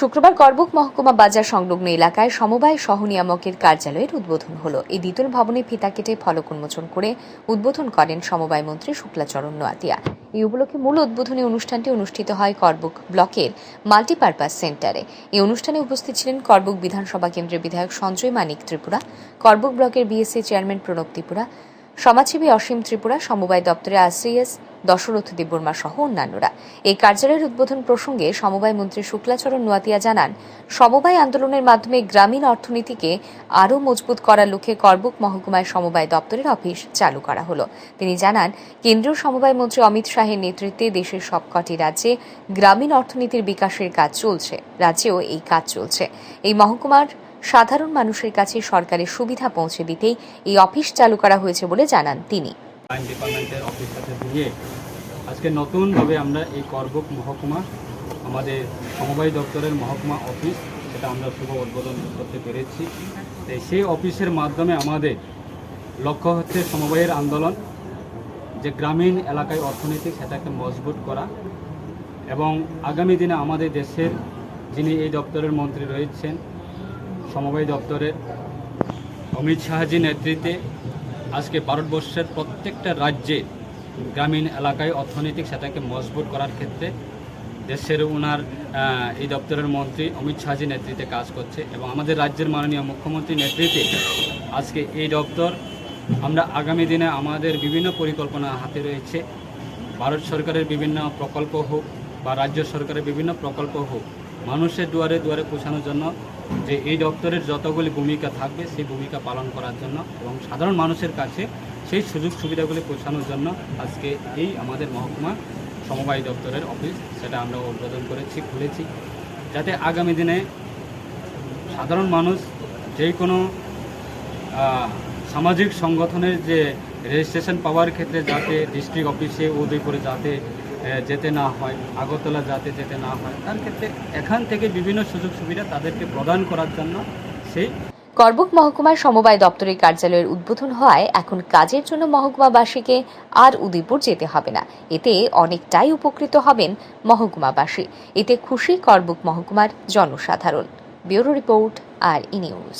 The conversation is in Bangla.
শুক্রবার করবুক মহকুমা বাজার সংলগ্ন এলাকায় সমবায় সহনিয়ামকের কার্যালয়ের উদ্বোধন হল। এই দ্বিতল ভবনে ফিতা কেটে ফলক উন্মোচন করে উদ্বোধন করেন সমবায় মন্ত্রী শুক্লাচরণ নোয়াতিয়া এই উপলক্ষে মূল উদ্বোধনী অনুষ্ঠানটি অনুষ্ঠিত হয় করবুক ব্লকের মাল্টিপারপাস সেন্টারে। এই অনুষ্ঠানে উপস্থিত ছিলেন করবুক বিধানসভা কেন্দ্রের বিধায়ক সঞ্জয় মানিক ত্রিপুরা, করবুক ব্লকের বিএসসি চেয়ারম্যান প্রণব ত্রিপুরা, সমাজসেবী অসীম ত্রিপুরা, সমবায় দপ্তরের আশ্রিয়াস দশরথ দেববর্মা সহ অন্যান্যরা। এই কার্যালয়ের উদ্বোধন প্রসঙ্গে সমবায় মন্ত্রী শুক্লাচরণ নোয়াতিয়া জানান, সমবায় আন্দোলনের মাধ্যমে গ্রামীণ অর্থনীতিকে আরও মজবুত করার লক্ষ্যে করবুক মহকুমায় সমবায় দপ্তরের অফিস চালু করা হলো। তিনি জানান, কেন্দ্রীয় সমবায় মন্ত্রী অমিত শাহের নেতৃত্বে দেশের সবকটি রাজ্যে গ্রামীণ অর্থনীতির বিকাশের কাজ চলছে, রাজ্যেও এই কাজ চলছে। এই মহকুমার সাধারণ মানুষের কাছে সরকারের সুবিধা পৌঁছে দিতেই এই অফিস চালু করা হয়েছে বলে জানান তিনি। আইন ডিপার্টমেন্টের অফিস সাথে দিয়ে আজকে নতুনভাবে আমরা এই করবুক মহকুমা, আমাদের সমবায় দপ্তরের মহকুমা অফিস সেটা আমরা শুভ উদ্বোধন করতে পেরেছি। তো সেই অফিসের মাধ্যমে আমাদের লক্ষ্য হচ্ছে সমবায়ের আন্দোলন, যে গ্রামীণ এলাকায় অর্থনীতি, সেটাকে মজবুত করা এবং আগামী দিনে আমাদের দেশের যিনি এই দপ্তরের মন্ত্রী রয়েছেন, সমবায় দপ্তরের অমিত শাহজি নেতৃত্বে আজকে ভারতবর্ষের প্রত্যেকটা রাজ্যে গ্রামীণ এলাকায় অর্থনৈতিক সেটাকে মজবুত করার ক্ষেত্রে দেশের ওনার এই দপ্তরের মন্ত্রী অমিত শাহজি নেতৃত্বে কাজ করছে এবং আমাদের রাজ্যের মাননীয় মুখ্যমন্ত্রী নেতৃত্বে আজকে এই দপ্তর, আমরা আগামী দিনে আমাদের বিভিন্ন পরিকল্পনা হাতে রয়েছে। ভারত সরকারের বিভিন্ন প্রকল্প হোক বা রাজ্য সরকারের বিভিন্ন প্রকল্প হোক মানুষের দুয়ারে দুয়ারে পৌঁছানোর জন্য যে এই দপ্তরের যতগুলি ভূমিকা থাকবে, সেই ভূমিকা পালন করার জন্য এবং সাধারণ মানুষের কাছে সেই সুযোগ সুবিধাগুলি পৌঁছানোর জন্য আজকে এই আমাদের মহকুমা সমবায় দপ্তরের অফিস, সেটা আমরা উদ্বোধন করেছি, খুলেছি। যাতে আগামী দিনে সাধারণ মানুষ যে কোনো সামাজিক সংগঠনের যে রেজিস্ট্রেশন পাওয়ার ক্ষেত্রে যাতে ডিস্ট্রিক্ট অফিসে উদয়পুরে যাতে যেতে না হয়, আগরতলা যাতে যেতে না হয়, তার ক্ষেত্রে এখান থেকে বিভিন্ন সুযোগ সুবিধা তাদেরকে প্রদান করার জন্য সেই করবুক মহকুমার সমবায় দপ্তরের কার্যালয়ের উদ্বোধন হওয়ায় এখন কাজের জন্য মহকুমাবাসীকে আর উদয়পুর যেতে হবে না। এতে অনেকটাই উপকৃত হবেন মহকুমাবাসী। এতে খুশি করবুক মহকুমার জনসাধারণ। Bureau report, R E news.